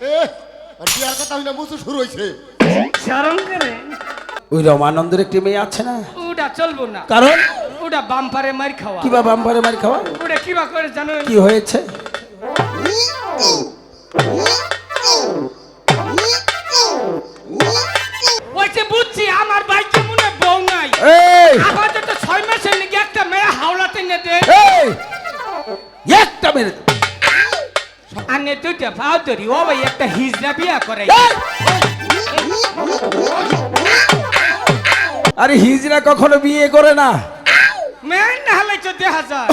এ আর বিয়ার কথা হইনা মুসু শুরু হইছে। শরম করে ওই রমানন্দের একটি মেয়ে আছে না? ওটা চলবো না। কারণ? ওটা বাম্পারে মার খাওয়া। কিবা বাম্পারে মারি খাওয়া? ওটা কিবা করে জানো? কি হয়েছে? ওই বুঝছি আমার বাইকে মনে বউ নাই। এই! আপাতত ছয় মাসের নাকি একটা মেয়ে হাওড়াতে নিয়ে দে। এই! একটা মেরে দে। আর নে দুইটা ভাও ধরি ও ভাই একটা হিজড়া বিয়া করে! আরে হিজরা কখনো বিয়ে করে না মেয়ে না হলে তো দেখা যায়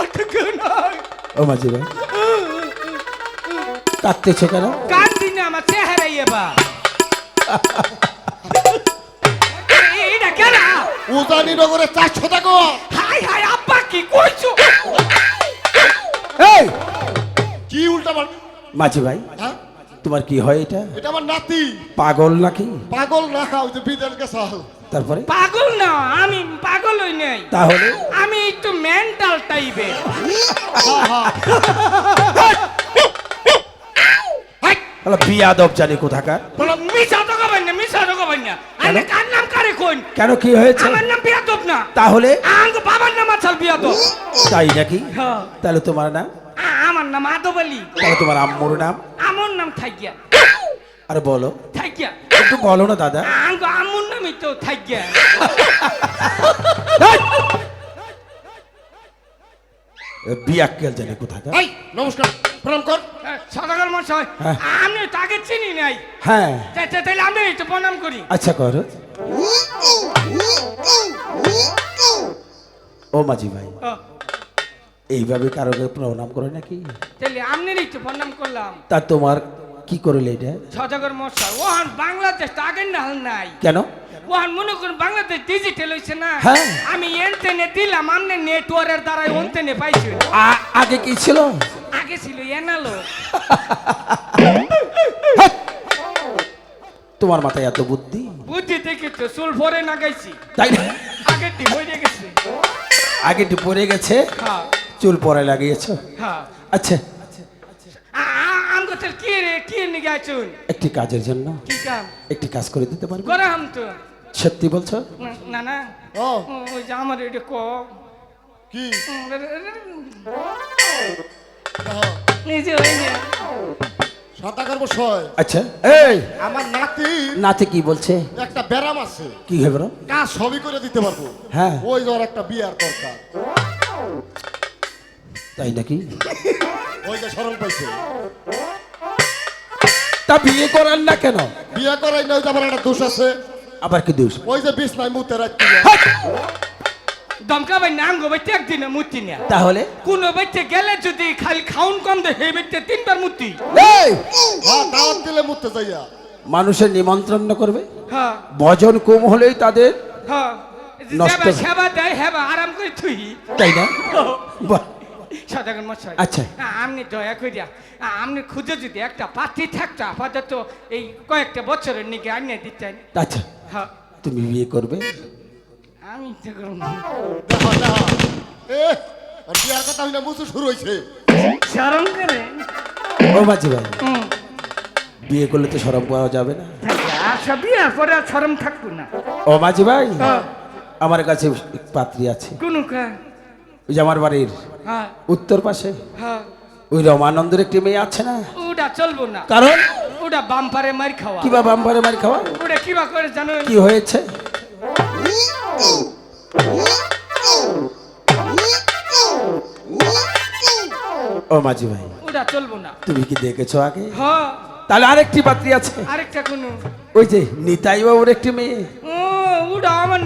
ওটুকু নয়। ও মাঝি ভাই কাঁদতেছো কেন কান দিন আমার চেহারা এবা এইটা কেন নগরে চারশো টাকা হাই হাই আব্বা কি কইছো মাঝি ভাই হ্যাঁ? তোমার কি হয় এটা? এটা আমার নাতি। পাগল নাকি? পাগল না ওই যে বিদেশ গেছে তারপরে? পাগল না আমি পাগল হই নাই। তাহলে? আমি একটু মেন্টাল টাইপের হলো বিয়াদব জানি কোথাকার। মিশা তো কবেন না মিশা তো কবেন না। আরে কার নাম কারে কোন কেন কি হয়েছে? আমার নাম বিয়াদব না। তাহলে? আঙ্গ বাবার নাম আছাল বিয়াদব। তাই নাকি? হ্যাঁ। তাহলে তোমার নাম? আমার নাম আদব আলী। তাহলে তোমার আম্মুর নাম? আমার নাম থাইগিয়া। আরে বলো। থাইগিয়া। একটু বলো না দাদা। আঙ্গ আমুর নামই তো থাইগিয়া। বিয়াক্কেল জানি কোথাকার এই নমস্কার। প্রণাম কর। সদাগর মশাই হ্যাঁ। আমি তাকে চিনি নাই। হ্যাঁ। তা- তা- তাহলে আমি একটু প্রণাম করি। আচ্ছা করো। ও মাঝি ভাই। ও, এইভাবে কারোকে প্রণাম করে নাকি? তাহলে আমি একটু প্রণাম করলাম। তা তোমার কি করলে এটা? সদাগর মশাই ওহান বাংলাদেশ আগের না হল নাই। কেন? ওহান মনে করুন বাংলাদেশ ডিজিটাল হয়েছে না। হ্যাঁ। আমি এনতেনে দিলাম আমনে নেটওয়ার্কের দ্বারাই অন্তেনে পাইছি। আগে কি ছিল? আগে ছিল এনালো তোমার মাথায় এত বুদ্ধি? বুদ্ধি দেখি তো চুল ভরে না গাইছি তাই না? আগে দি হয়ে গেছে। আগে একটু পরে গেছে? হ্যাঁ। চুল পরে লাগিয়েছো? হ্যাঁ। আচ্ছা। একটি কাজের জন্য একটি কাজ করে দিতে পারবে? সত্যি বলছো? না- না ও। আমার এটা ক? কি বসয় আচ্ছা। এই! আমার নাতি। নাতে কি বলছে? একটা ব্যারাম আছে। কি হবে? কাজ সবই করে দিতে পারব। হ্যাঁ। ওই জ্বর একটা বিয়ার দরকার। তাই নাকি? ওই যে সরল পাইছে। তা বিয়ে করার না কেন? বিয়া করাই না ওই যে আমার একটা দোষ আছে। আবার কি দোষ? ওই যে বিষ নাই মুতে রাখতে দমকা ভাই নাম গো ভাই একদিনে মূর্তি নেয়া। তাহলে? কোন বাইতে গেলে যদি খালি খাউন কম দে হে বাইতে তিনবার মূর্তি এই! হ্যাঁ দাওয়াত দিলে মুতে যাইয়া। মানুষের নিমন্ত্রণ করবে? হ্যাঁ। ভজন কম হলেই তাদের হ্যাঁ। নষ্ট সেবা সেবা দেয় হেবা আরাম করে থুই। তাই না? বাহ, সদাগর মশাই। আচ্ছা। আপনি দয়া করিয়া আপনি খুঁজে যদি একটা পাত্রী থাকতো আপাতত এই কয়েকটা বছরের নিকে আনিয়ে দিতেন। আচ্ছা। হ্যাঁ। তুমি বিয়ে করবে? আমি তো করব না। এ আর বিয়ার কথা হইনা মুসু শুরু হইছে। শরম করে? ও মাঝি ভাই হুম। বিয়ে করলে তো সরম পাওয়া যাবে না। সব বিয়ার পরে আর শরম থাকব না। ও মাঝি ভাই হ্যাঁ। আমার কাছে পাত্রী আছে। কোনো কা ওই যে আমার বাড়ির। উত্তর পাশে। হ্যাঁ। ওই রমানন্দের একটি মেয়ে আছে না? ওটা চলবো না। কারণ? ওটা বাম্পারে মার খাওয়া। কিবা বাম্পারে মারি খাওয়া? ওটা কিবা করে জানো? কি হয়েছে? ও মাঝি ভাই ওটা চলবো না। তুমি কি দেখেছ আগে? হ্যাঁ। তাহলে আরেকটি পাত্রী আছে। আরেকটা কোনো। ওই যে নিতাই বাবুর একটি মেয়ে।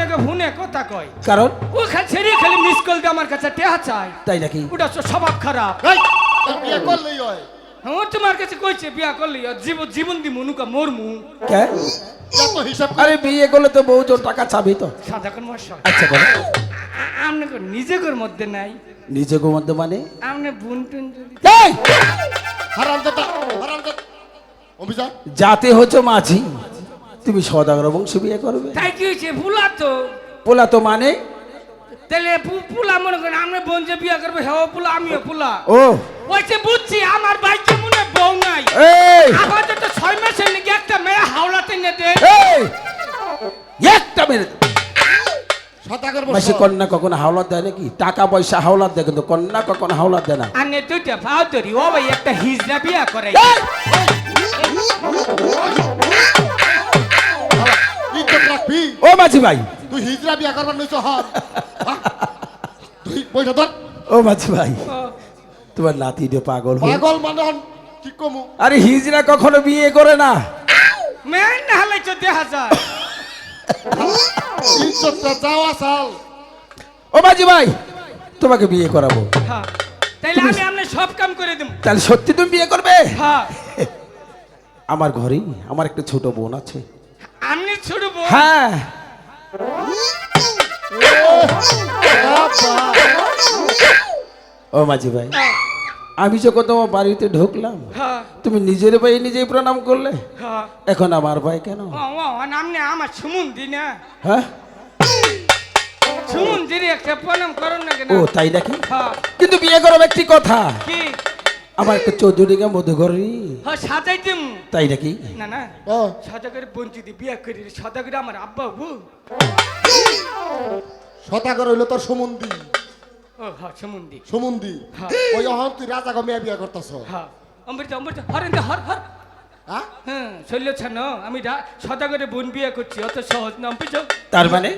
নাকি ফোনে কথা কয়। কারণ? ও খালি ছেড়ে খালি মিস কল দিয়ে আমার কাছে টেহা চায়। তাই নাকি? ওটা তো স্বভাব খারাপ। এই তোর বিয়ে করলেই হয়। ও তোমার কাছে কইছে বিয়া করলি জীবন জীবন দি মনুকা মরমু। কে? এত হিসাব করে। আরে বিয়ে করলে তো বহুজন টাকা চাবি তো। সাদা কোন মশা। আচ্ছা বলো। আপনি নিজের মধ্যে নাই। নিজে ঘুমন্ত মানে? আপনি বুন টুন যদি এই! হারাম দাদা হারাম দাদা অভিযান জাতে হচ্ছে মাঝি। তুমি সদাগর বংশ বিয়ে করবে। তাই কি হয়েছে? ভুলা তো। পোলা তো মানে? তাহলে পুলা মনে করেন বোন যে বিয়া করবে হেও পুলা আমিও পুলা ও। যে বুঝছি আমার বাইকে মনে হয় বউ নাই। এই। আপাতত ছয় মাসের নাকি একটা মেয়ে হাওলাতে নে দে। এই। একটা মাসে কন্যা কখনো হাওলাত দেয় নাকি? টাকা পয়সা হাওলাত দেয় কিন্তু কন্যা কখনো হাওলাত দেয় না? আনে দুইটা ভাও ধরি ও ভাই একটা হিজড়া বিয়া করে। রাখবি ও মাঝি ভাই। তুই হিজরা বিয়া করবার নইছ হা? তুই বইটা ধর। ও মাঝি ভাই তোমার নাতি রে পাগল পাগল মানে কি কমু? আরে হিজরা কখনো বিয়ে করে না। মেন না হলে চোদ্দ হাজার ইজ্জতটা যাওয়া চাল ও মাঝি ভাই তোমাকে বিয়ে করাবো। হ্যাঁ তাইলে আমি আপনার সব কাম করে দেব তাহলে সত্যি তুমি বিয়ে করবে? হ্যাঁ। আমার ঘরেই আমার একটা ছোট বোন আছে। আপনি ছুটবো। হ্যাঁ। ও মাঝি ভাই আমি যখন তোমার বাড়িতে ঢুকলাম হ্যাঁ। তুমি নিজের ভাই নিজেই প্রণাম করলে? হ্যাঁ। এখন আমার ভাই কেন? আপনি আমার সুমন্দি না। হ্যাঁ? সুমন্দির একটা প্রণাম করুন না ও তাই নাকি? হ্যাঁ। কিন্তু বিয়ে করো একটি কথা। কি? আমার একটা চৌধুরীকে মধুঘরী হ্যাঁ সাজাই দিম তাই নাকি? না না। ও, সাদা করে বঞ্চিত বিয়া করি সাদা করে আমার আব্বা বউ। সদাগর হইল তোর সমুন্দি। ও হ্যাঁ সুমন্দি। সমুন্দি? হ্যাঁ। ওই অহন তুই রাজা গমিয়া বিয়া করতেছ। হ্যাঁ। অমৃত অমৃত হরেন দে, হর হর। হ্যাঁ হ্যাঁ শৈল ছানো আমি রা- সদা করে বোন বিয়ে করছি অত সহজ না অমৃত। তার মানে?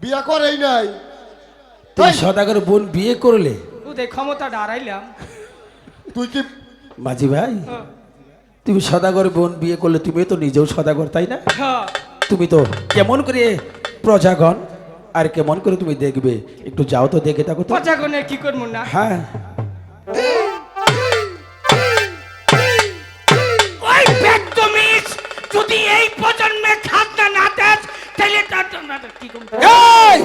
বিয়া করেই নাই। তুমি এই, সদাগর বোন বিয়ে করলে? ওদের ক্ষমতাটা হারাইলাম। তুই কি মাঝি ভাই। তুমি সদাগর বোন বিয়ে করলে তুমি তো নিজেও সদাগর তাই না? হ্যাঁ। তুমি তো কেমন করে প্রজাগণ আর কেমন করে তুমি দেখবে? একটু যাও তো দেখে থাকো কি করব না? হ্যাঁ। ওই যদি এই প্রজন্মে খাজনা না দেস তাহলে তার জন্য কি করব? এই!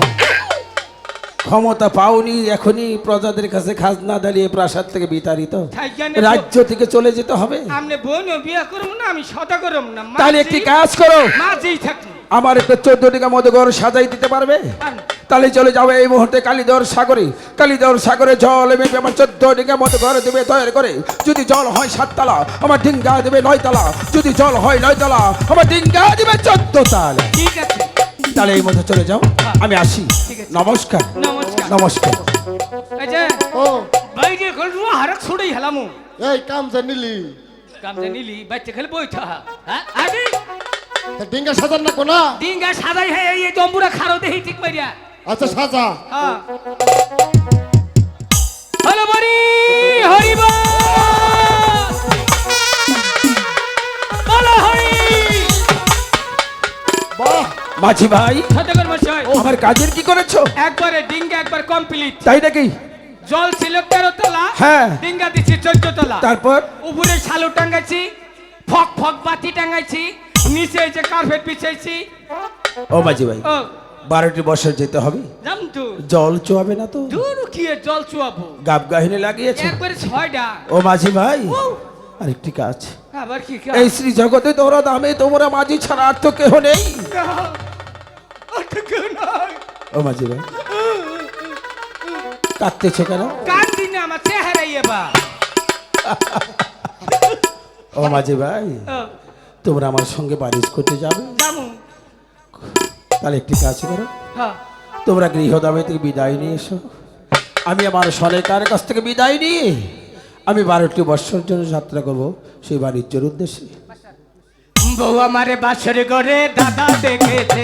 ক্ষমতা পাওনি এখনই প্রজাদের কাছে খাজনা দাঁড়িয়ে প্রাসাদ থেকে বিতাড়িত। রাজ্য থেকে চলে যেতে হবে। আপনি বোন বিয়ে করব না আমি সদা করব না। তাহলে একটি কাজ করো। মাঝেই থাকি আমার একটা চোদ্দ টিকা মতো ঘর সাজাই দিতে পারবে? তাহলে চলে যাবে এই মুহূর্তে কালীদর সাগরে। কালীদর সাগরে জল মেপে আমার চোদ্দ টিকা মতো ঘর দেবে তৈরি করে। যদি জল হয় সাততলা আমার ডিঙ্গা দেবে নয়তলা। যদি জল হয় নয়তলা আমার ডিঙ্গা দেবে চোদ্দ তালা ঠিক আছে। তাহলে এই মতো চলে যাও। আমি আসি। নমস্কার। নমস্কার। নমস্কার। এই যে ও। বাইরে করব হারক ছুড়েই হেলামু। এই কাম যে নিলি। কাম জানিলি বাচ্চা খেলে বইটা হ্যাঁ? তা ডিঙ্গা সাজার না কোনা? ডিঙ্গা সাদাই হ্যাঁ এই জম্বুরা খারো দেহি ঠিক মারিয়া আচ্ছা সাজা। হ্যাঁ। হলো বরি হরিব বলো হরি বাহ। মাঝি ভাই সত্যকর মশাই। আমার কাজের কি করেছ? একবারে ডিঙ্গা একবার কমপ্লিট তাই নাকি? জল ছিল তেরো তলা হ্যাঁ। ডিঙ্গা দিচ্ছি চোদ্দ তলা। তারপর? উপরে শালু টাঙ্গাইছি ফক ফক বাতি টাঙ্গাইছি নিচে এই যে কার্পেট বিছাইছি। ও মাঝি ভাই ও। বারোটি বছর যেতে হবে। জল চুয়াবে না তো? এ জল চুয়াবো? গাব গাহিনে লাগিয়েছে? একবারে ছয়টা ও মাঝি ভাই আরেকটি কাজ। আবার কি এই শ্রী জগতে তোরা দামে তোমরা মাঝি ছাড়া আর তো কেহ নেই। ও মাঝি ভাই কাঁদতেছ কেন? কান দিনে আমার চেহারা এবা ও মাঝি ভাই তোমরা আমার সঙ্গে বারিশ করতে যাবে। তাহলে একটি কাজ করো। হ্যাঁ। তোমরা গৃহদামে থেকে বিদায় নিয়ে এসো। আমি আমার সনেকার কাছ থেকে বিদায় নিয়ে আমি বারোটি বৎসর জন্য যাত্রা করব সেই বাণিজ্যের উদ্দেশ্যে। বউ আমারে বাসর করে দাদা দেখেছে।